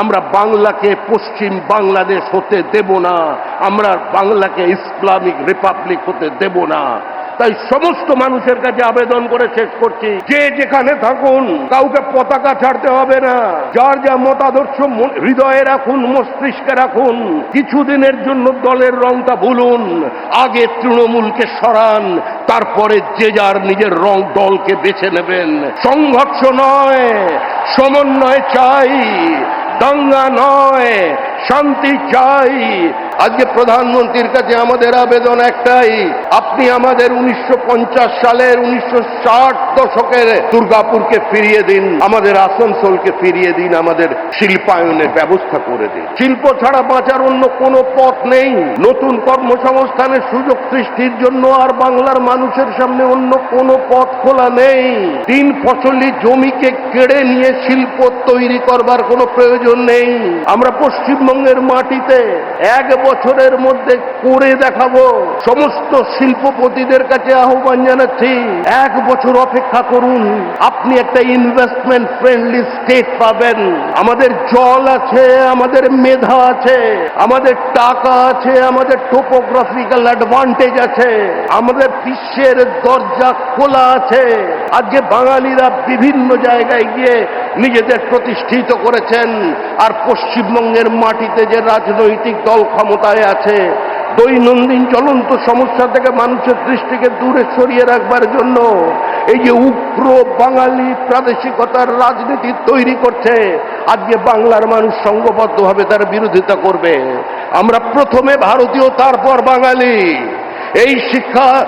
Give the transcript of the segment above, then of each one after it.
আমরা বাংলাকে পশ্চিম বাংলাদেশ হতে দেব না, আমরা বাংলাকে ইসলামিক রিপাবলিক হতে দেব না। তাই সমস্ত মানুষের কাছে আবেদন করে শেষ করছি, যে যেখানে থাকুন, কাউকে পতাকা ছাড়তে হবে না। যার যা মতাদর্শ হৃদয়ে রাখুন, মস্তিষ্কে রাখুন, কিছুদিনের জন্য দলের রংটা ভুলুন, আগে তৃণমূলকে সরান, তারপরে যে যার নিজের রং দলকে বেছে নেবেন। সংঘর্ষ নয়, সমন্বয় চাই দাঙ্গা নয় শান্তি চাই আজকে প্রধানমন্ত্রীর কাছে আমাদের আবেদন একটাই। আপনি আমাদের উনিশশো পঞ্চাশ সালের উনিশশো ষাট দশকের দুর্গাপুরকে ফিরিয়ে দিন, আমাদের আসানসোলকে ফিরিয়ে দিন, আমাদের শিল্পায়নের ব্যবস্থা করে দিন। শিল্প ছাড়া বাঁচার অন্য কোনো পথ নেই। নতুন কর্মসংস্থানের সুযোগ সৃষ্টির জন্য আর বাংলার মানুষের সামনে অন্য কোনো পথ খোলা নেই। তিন ফসলি জমিকে কেড়ে নিয়ে শিল্প তৈরি করবার কোনো প্রয়োজন নেই। আমরা পশ্চিমবঙ্গের মাটিতে এক বছরের মধ্যে করে দেখাবো। সমস্ত শিল্পপতিদের কাছে আহ্বান জানাচ্ছি, এক বছর অপেক্ষা করুন, আপনি একটা ইনভেস্টমেন্ট ফ্রেন্ডলি স্টেট পাবেন। আমাদের জল আছে, আমাদের মেধা আছে, আমাদের টাকা আছে, আমাদের টোপোগ্রাফিক্যাল অ্যাডভান্টেজ আছে, আমাদের বিশ্বের দরজা খোলা আছে। আজকে বাঙালিরা বিভিন্ন জায়গায় গিয়ে নিজেদের প্রতিষ্ঠিত করেছেন। আর পশ্চিমবঙ্গের মাটিতে যে রাজনৈতিক দল ক্ষমতায় আছে, দৈনন্দিন চলন্ত সমস্যা থেকে মানুষের দৃষ্টিকে দূরে সরিয়ে রাখবার জন্য এই যে উগ্র বাঙালি প্রাদেশিকতার রাজনীতি তৈরি করছে, আজকে বাংলার মানুষ সংঘবদ্ধভাবে তার বিরোধিতা করবে। আমরা প্রথমে ভারতীয়, তারপর বাঙালি। এই শিক্ষা,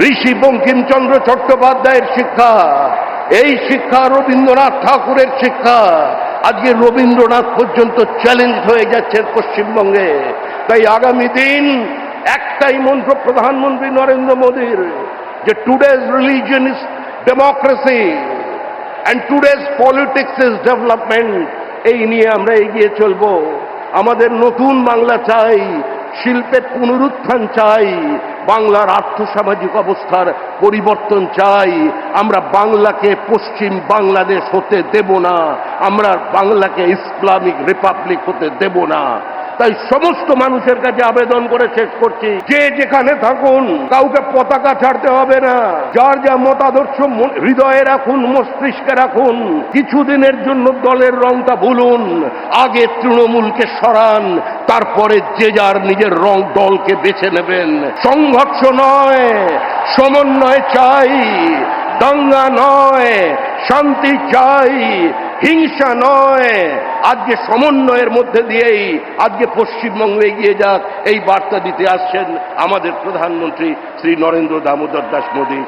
ঋষি বঙ্কিমচন্দ্র চট্টোপাধ্যায়ের শিক্ষা। এই শিক্ষা রবীন্দ্রনাথ ঠাকুরের শিক্ষা। আজকে রবীন্দ্রনাথ পর্যন্ত চ্যালেঞ্জ হয়ে যাচ্ছে পশ্চিমবঙ্গে। তাই আগামী দিন একটাই মন্ত্র প্রধানমন্ত্রী নরেন্দ্র মোদীর, যে today's religion is democracy and today's politics is development এই নিয়ে আমরা এগিয়ে চলব। আমাদের নতুন বাংলা চাই শিল্পের পুনরুত্থান চাই, বাংলার আর্থসামাজিক অবস্থার পরিবর্তন চাই। আমরা বাংলাকে পশ্চিম বাংলাদেশ হতে দেব না, আমরা বাংলাকে ইসলামিক রিপাবলিক হতে দেব না। তাই সমস্ত মানুষের কাছে আবেদন করে শেষ করছি। যে যেখানে থাকুন, কাউকে পতাকা ছাড়তে হবে না। যার যা মতাদর্শ হৃদয়ে রাখুন, মস্তিষ্কে রাখুন। কিছুদিনের জন্য দলের রংটা ভুলুন। আগে তৃণমূলকে সরান, তারপরে যে যার নিজের রং দলকে বেছে নেবেন। সংঘর্ষ নয়, সমন্বয় চাই, দাঙ্গা নয়, শান্তি চাই হিংসা নয়। আজকে সমন্বয়ের মধ্যে দিয়েই আজকে পশ্চিমবঙ্গে এগিয়ে যাক। এই বার্তা দিতে আসছেন আমাদের প্রধানমন্ত্রী শ্রী নরেন্দ্র দামোদর দাস মোদী।